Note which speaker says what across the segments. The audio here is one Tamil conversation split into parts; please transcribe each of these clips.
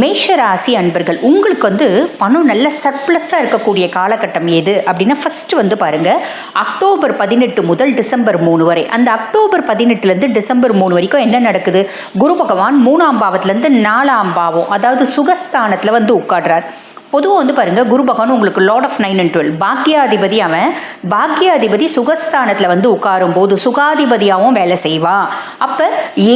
Speaker 1: மேஷ ராசி அன்பர்கள் உங்களுக்கு வந்து பணம் நல்ல சர்ப்ளஸாக இருக்கக்கூடிய காலகட்டம் எது அப்படின்னா ஃபஸ்ட்டு வந்து பாருங்கள் அக்டோபர் பதினெட்டு முதல் டிசம்பர் மூணு வரை. அந்த அக்டோபர் பதினெட்டுலேருந்து டிசம்பர் மூணு வரைக்கும் என்ன நடக்குது? குரு பகவான் மூணாம் பாவத்துலேருந்து நாலாம் பாவம் அதாவது சுகஸ்தானத்தில் வந்து உட்காடுறார் பொதுவாக வந்து பாருங்கள் குரு பகவான் உங்களுக்கு lord of nine and twelve பாக்கியாதிபதி அவன் பாக்கியாதிபதி சுகஸ்தானத்தில் வந்து உட்காரும் போது சுகாதிபதியாகவும் வேலை செய்வான் அப்போ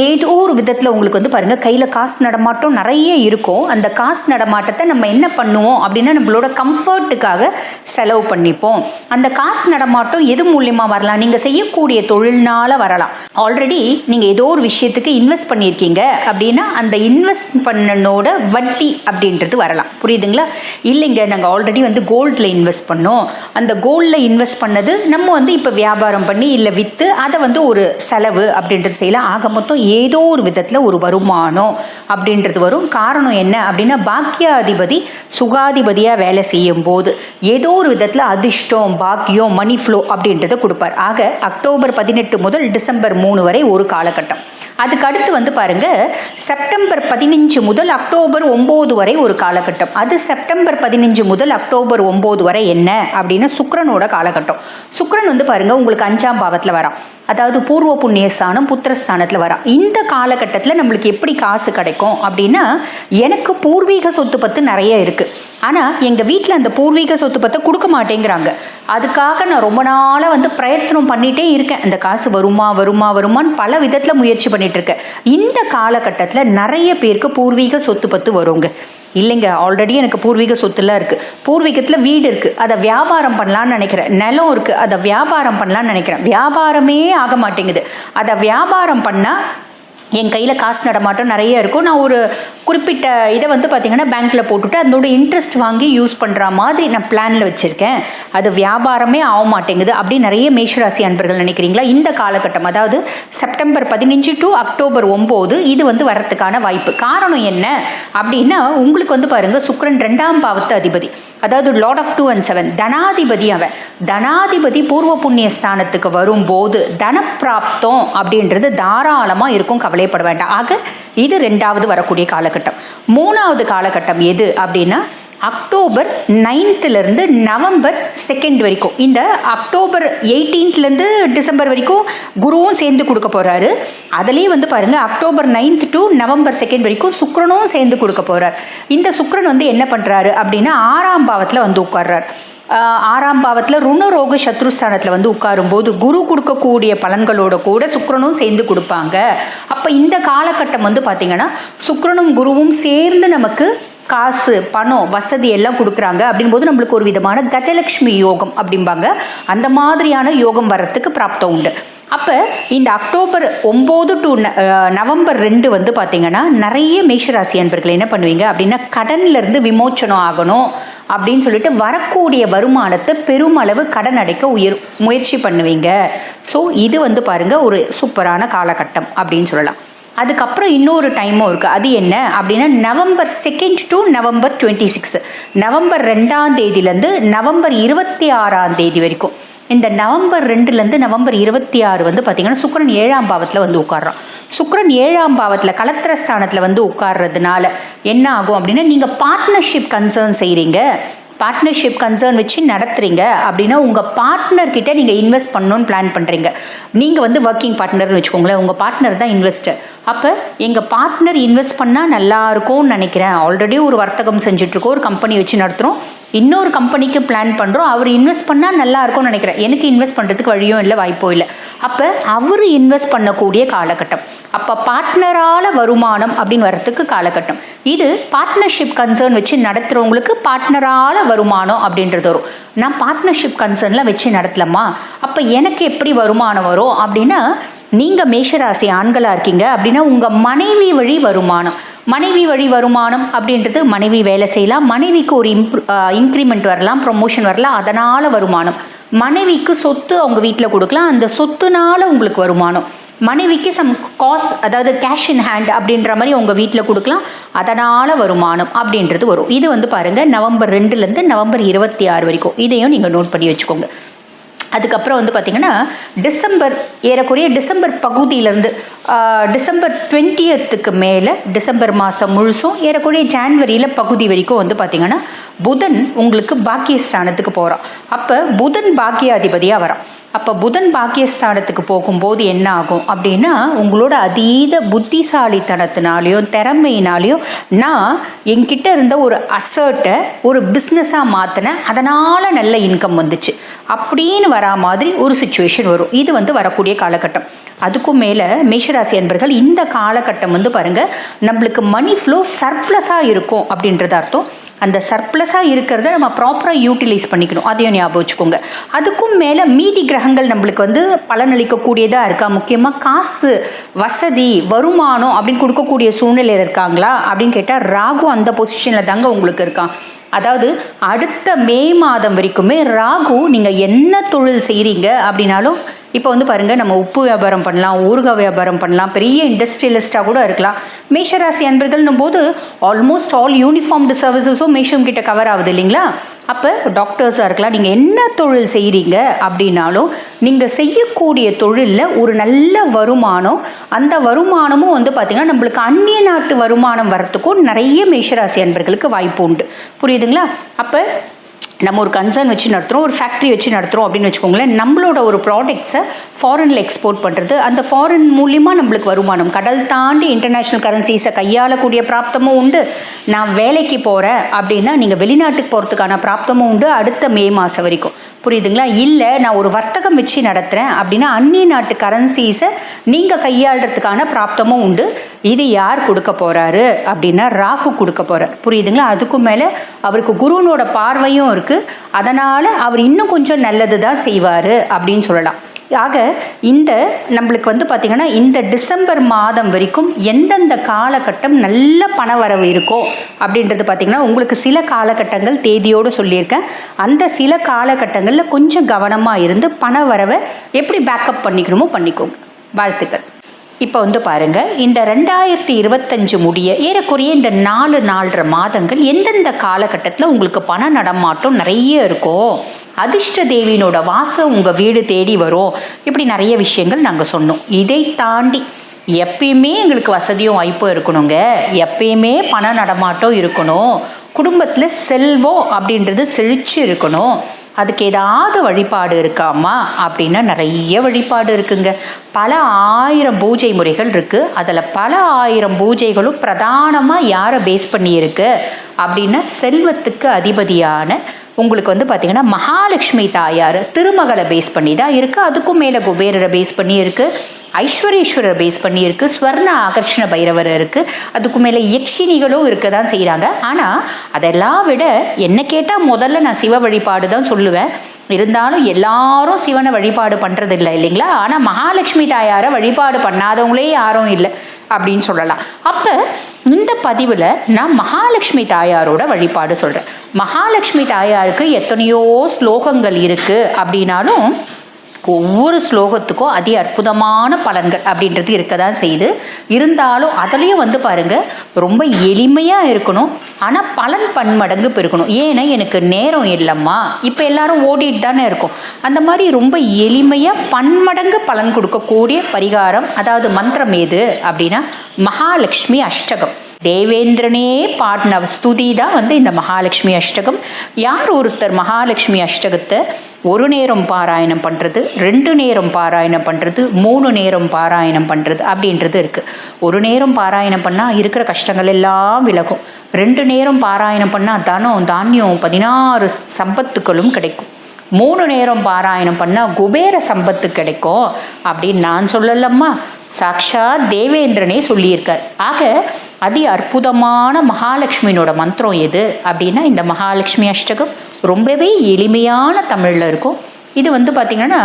Speaker 1: ஏதோ ஒரு விதத்தில் உங்களுக்கு வந்து பாருங்கள் கையில் காசு நடமாட்டம் நிறைய இருக்கும். அந்த காசு நடமாட்டத்தை நம்ம என்ன பண்ணுவோம் அப்படின்னா நம்மளோட கம்ஃபர்ட்டுக்காக செலவு பண்ணிப்போம். அந்த காசு நடமாட்டம் எது மூலியமாக வரலாம்? நீங்கள் செய்யக்கூடிய தொழில்னால வரலாம். ஆல்ரெடி நீங்கள் ஏதோ ஒரு விஷயத்துக்கு இன்வெஸ்ட் பண்ணியிருக்கீங்க அப்படின்னா அந்த இன்வெஸ்ட் பண்ணனோட வட்டி அப்படின்றது வரலாம். புரியுதுங்களா? இல்லைங்க நாங்கள் ஆல்ரெடி வந்து கோல்டில் இன்வெஸ்ட் பண்ணோம். அந்த கோல்டில் இன்வெஸ்ட் பண்ணது நம்ம வந்து இப்போ வியாபாரம் பண்ணி இல்லை விற்று அதை வந்து ஒரு செலவு அப்படின்றது செய்யலாம். ஆக மொத்தம் ஏதோ ஒரு விதத்தில் ஒரு வருமானம் அப்படின்றது வரும். காரணம் என்ன அப்படின்னா பாக்கியாதிபதி சுகாதிபதியாக வேலை செய்யும் போது ஏதோ ஒரு விதத்தில் அதிர்ஷ்டம் பாக்கியம் மணி ஃப்ளோ அப்படின்றத கொடுப்பார். ஆக அக்டோபர் பதினெட்டு முதல் டிசம்பர் மூணு வரை ஒரு காலகட்டம். அதுக்கு அடுத்து வந்து பாருங்க செப்டம்பர் பதினஞ்சு முதல் அக்டோபர் ஒம்பது வரை ஒரு காலகட்டம். அது செப்டம்பர் பதினஞ்சு முதல் அக்டோபர் ஒம்பது வரை என்ன அப்படின்னா சுக்ரனோட காலகட்டம். சுக்ரன் வந்து பாருங்க உங்களுக்கு அஞ்சாம் பாவத்தில் வரான். அதாவது பூர்வ புண்ணியஸ்தானம் புத்திரஸ்தானத்தில் வரான். இந்த காலகட்டத்தில் நம்மளுக்கு எப்படி காசு கிடைக்கும் அப்படின்னா எனக்கு பூர்வீக சொத்து பத்து நிறைய இருக்குது ஆனால் எங்கள் வீட்டில் அந்த பூர்வீக சொத்து பத்தை கொடுக்க மாட்டேங்கிறாங்க. அதுக்காக நான் ரொம்ப நாளாக வந்து பிரயத்தனம் பண்ணிகிட்டே இருக்கேன். அந்த காசு வருமா வருமா வருமான்னு பல விதத்தில் முயற்சி பண்ணிட்டு இருக்கேன். இந்த காலகட்டத்தில் நிறைய பேருக்கு பூர்வீக சொத்து பத்து வருங்க. இல்லைங்க ஆல்ரெடி எனக்கு பூர்வீக சொத்துலாம் இருக்குது பூர்வீகத்தில் வீடு இருக்குது அதை வியாபாரம் பண்ணலான்னு நினைக்கிறேன். நிலம் இருக்குது அதை வியாபாரம் பண்ணலான்னு நினைக்கிறேன். வியாபாரமே ஆக மாட்டேங்குது. அதை வியாபாரம் பண்ணால் என் கையில் காசு நடமாட்டம் நிறைய இருக்கும். நான் ஒரு குறிப்பிட்ட இதை வந்து பார்த்திங்கன்னா பேங்க்கில் போட்டுட்டு அதனோட இன்ட்ரெஸ்ட் வாங்கி யூஸ் பண்ணுற மாதிரி நான் பிளானில் வச்சுருக்கேன். அது வியாபாரமே ஆக மாட்டேங்குது அப்படி நிறைய மேஷராசி அன்பர்கள் நினைக்கிறீங்களா? இந்த காலகட்டம் அதாவது செப்டம்பர் பதினஞ்சு டு அக்டோபர் ஒம்பது இது வந்து வரத்துக்கான வாய்ப்பு. காரணம் என்ன அப்படின்னா உங்களுக்கு வந்து பாருங்கள் சுக்ரன் ரெண்டாம் பாவத்து அதிபதி அதாவது lord of two and seven தனாதிபதி அவன். தனாதிபதி பூர்வ புண்ணிய ஸ்தானத்துக்கு வரும்போது தனப்பிராப்தம் அப்படின்றது தாராளமாக இருக்கும் கவலைப்பட வேண்டாம். ஆக இது ரெண்டாவது வரக்கூடிய காலகட்டம். மூணாவது காலகட்டம் எது அப்படின்னா அக்டோபர் நைன்த்துலேருந்து நவம்பர் செகண்ட் வரைக்கும். இந்த அக்டோபர் எயிட்டீன்த்லேருந்து டிசம்பர் வரைக்கும் குருவும் சேர்ந்து கொடுக்க போகிறாரு அதுலேயே வந்து பாருங்கள் October ninth to November second வரைக்கும் சுக்ரனும் சேர்ந்து கொடுக்க போகிறார் இந்த சுக்ரன் வந்து என்ன பண்ணுறாரு அப்படின்னா ஆறாம் பாவத்தில் வந்து உட்கார்றார். ஆறாம் பாவத்தில் ருணரோக சத்ருஸ்தானத்தில் வந்து உட்காரும்போது குரு கொடுக்கக்கூடிய பலன்களோட கூட சுக்ரனும் சேர்ந்து கொடுப்பாங்க. அப்போ இந்த காலகட்டம் வந்து பார்த்திங்கன்னா சுக்ரனும் குருவும் சேர்ந்து நமக்கு காசு பணம் வசதி எல்லாம் கொடுக்குறாங்க. அப்படின்போது நம்மளுக்கு ஒரு விதமான கஜலக்ஷ்மி யோகம் அப்படிம்பாங்க. அந்த மாதிரியான யோகம் வர்றதுக்கு பிராப்தம் உண்டு. அப்போ இந்த அக்டோபர் ஒம்பது டு நவம்பர் ரெண்டு வந்து பார்த்திங்கன்னா நிறைய மேஷராசி அன்பர்கள் என்ன பண்ணுவீங்க அப்படின்னா கடன்லேருந்து விமோச்சனம் ஆகணும். அப்படின்னு சொல்லிட்டு வரக்கூடிய வருமானத்தை பெருமளவு கடன் அடைக்க உயர் முயற்சி பண்ணுவீங்க. ஸோ இது வந்து பாருங்கள் ஒரு சூப்பரான காலகட்டம் அப்படின்னு சொல்லலாம். அதுக்கப்புறம் இன்னொரு டைமும் இருக்குது அது என்ன? அப்படின்னா November second to November twenty six November ரெண்டாம் தேதியிலேருந்து நவம்பர் இருபத்தி ஆறாம் தேதி வரைக்கும். இந்த நவம்பர் ரெண்டுலேருந்து நவம்பர் இருபத்தி ஆறு வந்து பார்த்திங்கன்னா சுக்கரன் ஏழாம் பாவத்தில் வந்து உட்காடுறான் சுக்கரன் ஏழாம் பாவத்தில் கலத்திர ஸ்தானத்தில் வந்து உட்கார்றதுனால என்ன ஆகும் அப்படின்னா நீங்கள் பார்ட்னர்ஷிப் கன்சர்ன் செய்கிறீங்க பார்ட்னர்ஷிப் கன்சர்ன் வச்சு நடத்துகிறீங்க அப்படின்னா உங்கள் பார்ட்னர்கிட்ட நீங்கள் இன்வெஸ்ட் பண்ணணும்னு பிளான் பண்ணுறீங்க நீங்கள் வந்து ஒர்க்கிங் பார்ட்னர்னு வச்சுக்கோங்களேன் உங்கள் பார்ட்னர் தான் இன்வெஸ்டர் அப்போ எங்கள் பார்ட்னர் இன்வெஸ்ட் பண்ணால் நல்லா இருக்கும்னு நினைக்கிறேன். ஆல்ரெடி ஒரு வர்த்தகம் செஞ்சுட்ருக்கோம் ஒரு கம்பெனி வச்சு நடத்துகிறோம் இன்னொரு கம்பெனிக்கு பிளான் பண்ணுறோம் அவர் இன்வெஸ்ட் பண்ணால் நல்லா இருக்கும்னு நினைக்கிறேன். எனக்கு இன்வெஸ்ட் பண்ணுறதுக்கு வழியும் இல்லை வாய்ப்பும் இல்லை. அப்போ அவர் இன்வெஸ்ட் பண்ணக்கூடிய காலகட்டம். அப்போ பார்ட்னரால் வருமானம் அப்படின்னு வர்றதுக்கு காலகட்டம். இது பார்ட்னர்ஷிப் கன்சர்ன் வச்சு நடத்துகிறவங்களுக்கு பார்ட்னரால் வருமானம் அப்படின்றது வரும். நான் பார்ட்னர்ஷிப் கன்சர்னில் வச்சு நடத்தலாமா அப்போ எனக்கு எப்படி வருமானம் வரும் அப்படின்னா நீங்கள் மேஷராசி ஆண்களாக இருக்கீங்க அப்படின்னா உங்கள் மனைவி வழி வருமானம். மனைவி வழி வருமானம் அப்படின்றது மனைவி வேலை செய்யலாம். மனைவிக்கு ஒரு இம்ப்ரூ இன்க்ரிமெண்ட் வரலாம் ப்ரொமோஷன் வரலாம் அதனால் வருமானம். மனைவிக்கு சொத்து அவங்க வீட்டில் கொடுக்கலாம் அந்த சொத்துனால உங்களுக்கு வருமானம். மனைவிக்கு சம் காஸ் அதாவது கேஷ் இன் ஹேண்ட் அப்படின்ற மாதிரி உங்கள் வீட்டில் கொடுக்கலாம் அதனால் வருமானம் அப்படின்றது வரும். இது வந்து பாருங்கள் நவம்பர் ரெண்டுலேருந்து நவம்பர் இருபத்தி ஆறு வரைக்கும். இதையும் நீங்கள் நோட் பண்ணி வச்சுக்கோங்க. அதுக்கப்புறம் வந்து பார்த்திங்கன்னா டிசம்பர் ஏறக்குறைய டிசம்பர் பகுதியிலேருந்து டிசம்பர் டுவெண்ட்டியத்துக்கு மேலே டிசம்பர் மாதம் முழுசும் ஏறக்குறைய ஜான்வரியில் பகுதி வரைக்கும் வந்து பார்த்திங்கன்னா புதன் உங்களுக்கு பாக்கியஸ்தானத்துக்கு போகிறான் அப்போ புதன் பாக்கியாதிபதியாக வரான். அப்போ புதன் பாக்கியஸ்தானத்துக்கு போகும்போது என்ன ஆகும் அப்படின்னா உங்களோட அதீத புத்திசாலித்தனத்தினாலையும் திறமையினாலேயும் நான் என்கிட்ட இருந்த ஒரு அசர்ட்டை ஒரு பிஸ்னஸாக மாற்றினேன் அதனால் நல்ல இன்கம் வந்துச்சு. அப்படின்னு வரா மாதிரி ஒரு சுச்சுவேஷன் வரும். இது வந்து வரக்கூடிய காலகட்டம். அதுக்கும் மேலே மேஷராசி அன்பர்கள் இந்த காலகட்டம் வந்து பாருங்கள் நம்மளுக்கு மணி ஃப்ளோ சர்ப்ளஸாக இருக்கும் அப்படின்றது அர்த்தம். அந்த சர்ப்ளஸாக இருக்கிறத நம்ம ப்ராப்பராக யூட்டிலைஸ் பண்ணிக்கணும். அதையும் ஞாபகம் வச்சுக்கோங்க. அதுக்கும் மேலே மீதி கிரகங்கள் நம்மளுக்கு வந்து பலனளிக்கக்கூடியதாக இருக்கா? முக்கியமாக காசு வசதி வருமானம் அப்படின்னு கொடுக்கக்கூடிய சூழ்நிலையில் இருக்காங்களா? அப்படின்னு கேட்டால் ராகு அந்த பொசிஷனில் தாங்க உங்களுக்கு இருக்கான். அதாவது அடுத்த மே மாதம் வரைக்குமே ராகு நீங்கள் என்ன தொழில் செய்கிறீங்க அப்படின்னாலும் இப்போ வந்து பாருங்கள் நம்ம உப்பு வியாபாரம் பண்ணலாம் ஊறுகாய் வியாபாரம் பண்ணலாம் பெரிய இண்டஸ்ட்ரியலிஸ்ட்டாக கூட இருக்கலாம். மேஷராசி அன்பர்கள்னும் போது ஆல்மோஸ்ட் ஆல் யூனிஃபார்ம்டு சர்வீசஸும் மேஷம் கிட்ட கவர் ஆகுது இல்லைங்களா? அப்போ டாக்டர்ஸாக இருக்கலாம் நீங்கள் என்ன தொழில் செய்கிறீங்க அப்படின்னாலும் நீங்கள் செய்யக்கூடிய தொழிலில் ஒரு நல்ல வருமானம் அந்த வருமானமும் வந்து பார்த்திங்கன்னா நம்மளுக்கு அந்நிய நாட்டு வருமானம் வரத்துக்கும் நிறைய மேஷராசி அன்பர்களுக்கு வாய்ப்பு உண்டு. புரியுதுங்களா? அப்போ நம்ம ஒரு கன்சர்ன் வச்சு நடத்துகிறோம் ஒரு ஃபேக்ட்ரி வச்சு நடத்துகிறோம் அப்படின்னு வச்சுக்கோங்களேன் நம்மளோட ஒரு ப்ராடக்ட்ஸை ஃபாரினில் எக்ஸ்போர்ட் பண்ணுறது அந்த ஃபாரின் மூலியமாக நம்மளுக்கு வருமானம். கடல் தாண்டி இன்டர்நேஷ்னல் கரன்சிஸை கையாளக்கூடிய பிராப்தமும் உண்டு. நான் வேலைக்கு போகிறேன் அப்படின்னா நீங்கள் வெளிநாட்டுக்கு போகிறதுக்கான பிராப்தமும் உண்டு. அடுத்த மே மாதம் வரைக்கும். புரியுதுங்களா? இல்லை நான் ஒரு வர்த்தகம் வச்சு நடத்துகிறேன் அப்படின்னா அந்நிய நாட்டு கரன்சிஸை நீங்கள் கையாளுறதுக்கான பிராப்தமும் உண்டு. இது யார் கொடுக்க போகிறாரு அப்படின்னா ராகு கொடுக்க போகிறார் புரியுதுங்களா? அதுக்கும் மேலே அவருக்கு குருனோட பார்வையும் இருக்குது அதனால் அவர் இன்னும் கொஞ்சம் நல்லது தான் செய்வார் அப்படின்னு சொல்லலாம். ஆக இந்த நம்மளுக்கு வந்து பார்த்திங்கன்னா இந்த டிசம்பர் மாதம் வரைக்கும் எந்தெந்த காலகட்டம் நல்ல பணவரவு இருக்கோ அப்படின்றது பார்த்திங்கன்னா உங்களுக்கு சில காலகட்டங்கள் தேதியோடு சொல்லியிருக்கேன். அந்த சில காலகட்டங்களில் கொஞ்சம் கவனமாக இருந்து பணவரவை எப்படி பேக்கப் பண்ணிக்கணுமோ பண்ணிக்கோங்க. வாழ்த்துக்கள். இப்போ வந்து பாருங்கள் இந்த ரெண்டாயிரத்தி இருபத்தஞ்சு முடிய ஏறக்குறைய இந்த நாலு நாலரை மாதங்கள் எந்தெந்த காலகட்டத்தில் உங்களுக்கு பண நடமாட்டம் நிறைய இருக்கும் அதிர்ஷ்ட தேவியினோட வாசம் உங்கள் வீடு தேடி வரும் இப்படி நிறைய விஷயங்கள் நாங்கள் சொன்னோம். இதை தாண்டி எப்பயுமே எங்களுக்கு வசதியும் வாய்ப்பும் இருக்கணுங்க. எப்பயுமே பண நடமாட்டம் இருக்கணும். குடும்பத்தில் செல்வம் அப்படின்றது செழிச்சு இருக்கணும். அதுக்கு ஏதாவது வழிபாடு இருக்காமா? அப்படின்னா நிறைய வழிபாடு இருக்குங்க. பல ஆயிரம் பூஜை முறைகள் இருக்குது அதில் பல ஆயிரம் பூஜைகளும் பிரதானமாக யாரை பேஸ் பண்ணியிருக்கு? அப்படின்னா செல்வத்துக்கு அதிபதியான உங்களுக்கு வந்து பார்த்திங்கன்னா மகாலட்சுமி தாயார் திருமகளை பேஸ் பண்ணி தான் இருக்குது அதுக்கும் மேலே குபேரரை பேஸ் பண்ணி இருக்குது ஐஸ்வரேஸ்வரர் பேஸ் பண்ணி இருக்குது ஸ்வர்ண ஆகர்ஷண பைரவர் இருக்குது அதுக்கு மேலே யக்ஷினிகளும் இருக்க தான் செய்கிறாங்க ஆனால் அதெல்லாம் விட என்ன கேட்டால் முதல்ல நான் சிவ வழிபாடு தான் சொல்லுவேன். இருந்தாலும் எல்லாரும் சிவனை வழிபாடு பண்ணுறது இல்லை இல்லைங்களா? ஆனால் மகாலட்சுமி தாயாரை வழிபாடு பண்ணாதவங்களே யாரும் இல்லை அப்படின்னு சொல்லலாம். அப்போ இந்த பதிவில் நான் மகாலட்சுமி தாயாரோட வழிபாடு சொல்கிறேன் மகாலட்சுமி தாயாருக்கு எத்தனையோ ஸ்லோகங்கள் இருக்குது அப்படின்னாலும் ஒவ்வொரு ஸ்லோகத்துக்கும் அதி அற்புதமான பலன்கள் அப்படின்றது இருக்க தான் செய்யுது. இருந்தாலும் அதுலேயும் வந்து பாருங்கள் ரொம்ப எளிமையாக இருக்கணும். ஆனால் பலன் பன்மடங்கு பெருக்கணும் ஏன்னா எனக்கு நேரம் இல்லைம்மா. இப்போ எல்லாரும் ஓடிட்டு தானே இருக்கும். அந்த மாதிரி ரொம்ப எளிமையாக பன்மடங்கு பலன் கொடுக்கக்கூடிய பரிகாரம் அதாவது மந்திரம் எது அப்படின்னா மகாலட்சுமி அஷ்டகம். தேவேந்திரனே பாடின ஸ்துதி தான் வந்து இந்த மகாலட்சுமி அஷ்டகம். யார் ஒருத்தர் மகாலட்சுமி அஷ்டகத்தை ஒரு நேரம் பாராயணம் பண்ணுறது ரெண்டு நேரம் பாராயணம் பண்ணுறது மூணு நேரம் பாராயணம் பண்ணுறது அப்படின்றது இருக்குது ஒரு நேரம் பாராயணம் பண்ணால் இருக்கிற கஷ்டங்கள் எல்லாம் விலகும். ரெண்டு நேரம் பாராயணம் பண்ணால் தனம் தானியம் பதினாறு சம்பத்துக்களும் கிடைக்கும். மூணு நேரம் பாராயணம் பண்ணால் குபேர சம்பத்து கிடைக்கும் அப்படின்னு நான் சொல்லலம்மா. சாக்ஷாத் தேவேந்திரனே சொல்லியிருக்கார். ஆக அதி அற்புதமான மகாலட்சுமியினோட மந்திரம் எது? அப்படின்னா இந்த மகாலட்சுமி அஷ்டகம் ரொம்பவே எளிமையான தமிழில் இருக்கும். இது வந்து பார்த்திங்கன்னா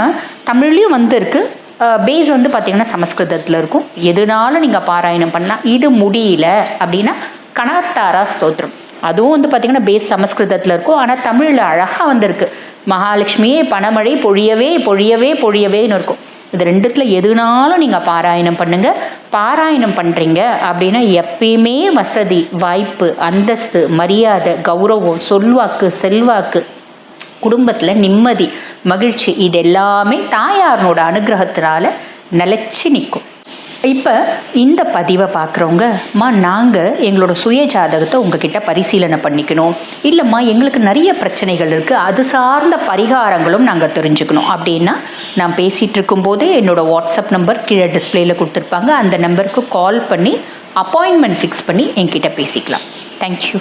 Speaker 1: தமிழ்லேயும் வந்து இருக்குது பேஸ் வந்து பார்த்திங்கன்னா சமஸ்கிருதத்தில் இருக்கும். எதுனாலும் நீங்கள் பாராயணம் பண்ணால் இது முடியல அப்படின்னா கணத்தாரா ஸ்தோத்திரம். அதுவும் வந்து பார்த்திங்கன்னா பேஸ் சமஸ்கிருதத்தில் இருக்கும். ஆனால் தமிழில் அழகாக வந்திருக்கு. மகாலட்சுமியே பணமழை பொழியவே பொழியவே பொழியவேன்னு இருக்கும். இது ரெண்டுத்தில் எதுனாலும் நீங்கள் பாராயணம் பண்ணுங்கள் பாராயணம் பண்ணுறீங்க அப்படின்னா எப்பயுமே வசதி வாய்ப்பு அந்தஸ்து மரியாதை கௌரவம் சொல்வாக்கு செல்வாக்கு குடும்பத்தில் நிம்மதி மகிழ்ச்சி இது எல்லாமே தாயாரனோட அனுகிரகத்தினால நிலச்சி நிற்கும் இப்போ இந்த பதிவை பார்க்குறவங்கம்மா நாங்கள் எங்களோட சுய ஜாதகத்தை உங்ககிட்ட பரிசீலனை பண்ணிக்கணும். இல்லைம்மா எங்களுக்கு நிறைய பிரச்சனைகள் இருக்குது அது சார்ந்த பரிகாரங்களும் நாங்கள் தெரிஞ்சுக்கணும். அப்படின்னா நான் பேசிகிட்டு இருக்கும்போதே என்னோடய வாட்ஸ்அப் நம்பர் கீழே டிஸ்பிளேயில் கொடுத்துருப்பாங்க. அந்த நம்பருக்கு கால் பண்ணி அப்பாயின்மெண்ட் ஃபிக்ஸ் பண்ணி என்கிட்ட பேசிக்கலாம். தேங்க்யூ